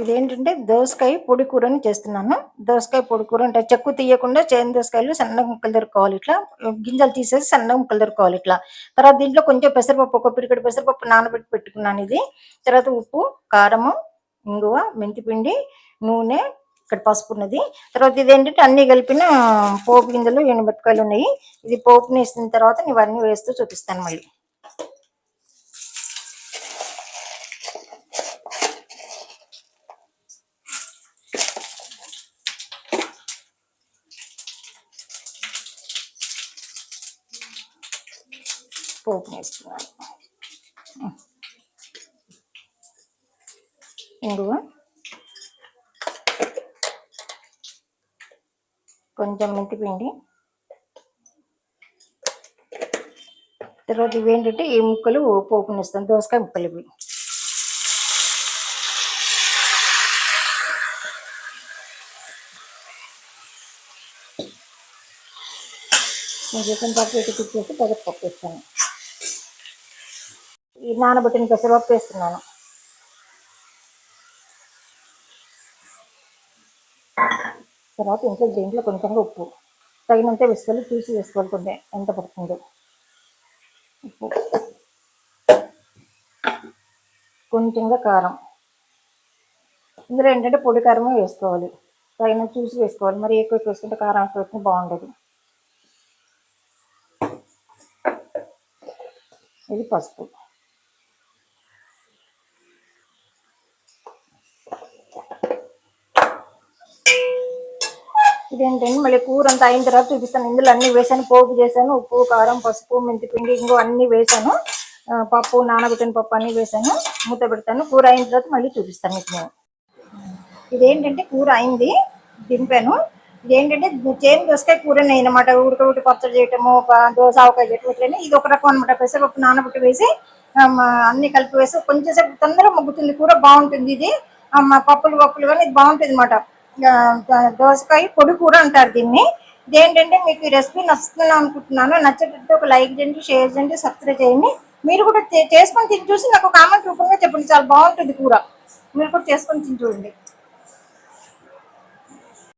ఇదేంటంటే దోసకాయ పొడి కూరని చేస్తున్నాను. దోసకాయ పొడి కూర అంటే చెక్కు తీయకుండా చేను దోసకాయలు సన్న ముక్కలు దొరుకోవాలి ఇట్లా. గింజలు తీసేసి సన్న ముక్కలు దొరుకోవాలి ఇట్లా. తర్వాత దీంట్లో కొంచెం పెసరపప్పు ఒక పిరికడి పెసరపప్పు నానబెట్టి పెట్టుకున్నాను ఇది. తర్వాత ఉప్పు కారము ఇంగువ మెంతిపిండి నూనె ఇక్కడ పసుపు ఉన్నది. తర్వాత ఇదేంటంటే అన్ని కలిపిన పోపు గింజలు ఎండుమిరపకాయలు ఉన్నాయి. ఇది పోపుని వేసిన తర్వాత ఇవన్నీ వేస్తూ చూపిస్తాను మళ్ళీ. పోపు వేస్తున్నాను ఇంగువ కొంచెం మెంతిపిండి తర్వాత ఇవి ఏంటంటే ఈ ముక్కలు పోపుని ఇస్తాను దోసకాయ ముక్కలు ఇవి. కొంచెం పాటు పెట్టి తిప్పేసి పప్పు ఇస్తాను ఈ నానబెట్టిన పెసరపప్పు వేస్తున్నాను. తర్వాత ఇంట్లో దీంట్లో కొంచెంగా ఉప్పు. తగినంత విసుకలు చూసి వేసుకోవాలి ఎంత పడుతుందో. ఉప్పు. కొంచెంగా కారం. ఇందులో ఏంటంటే పొడి కారమే వేసుకోవాలి. తగిన చూసి వేసుకోవాలి. మరి ఎక్కువ ఎక్కువ వేసుకుంటే కారం ఎక్కువ వేసుకుంటే బాగుండదు. ఇది పసుపు. ఇదేంటంటే మళ్ళీ కూర అంతా అయిన తర్వాత చూపిస్తాను. ఇందులో అన్ని వేసాను. పోపు చేశాను. ఉప్పు కారం పసుపు మెంతిపిండి ఇంకో అన్ని వేసాను. పప్పు నానబెట్టిన పప్పు అన్ని వేసాను. మూత పెడతాను. కూర అయిన తర్వాత మళ్ళీ చూపిస్తాను మీకు నేను. ఇదేంటంటే కూర అయింది. దింపాను. ఇదేంటంటే చేను దోసకాయ కూర అనమాట ఉడకబెట్టి పచ్చడి చేయటము దోశ దోస ఆవకాయ చేయటం ఇట్లనే ఇది ఒక రకం అనమాట పెసరపప్పు నానబెట్టి వేసి అన్ని కలిపి వేసి కొంచెం సేపు తొందరగా మగ్గుతుంది. కూర బాగుంటుంది ఇది. పప్పులు పప్పులు కానీ ఇది బాగుంటుంది అనమాట దోసకాయ పొడి కూర అంటారు దీన్ని. ఇదేంటంటే మీకు ఈ రెసిపీ నచ్చుతుందని అనుకుంటున్నాను. నచ్చేటట్టు ఒక లైక్ చేయండి షేర్ చేయండి సబ్స్క్రైబ్ చేయండి. మీరు కూడా చేసుకొని తిని చూసి నాకు కామెంట్ రూపంగా చెప్పండి. చాలా బాగుంటుంది కూర. మీరు కూడా చేసుకొని తిని చూడండి.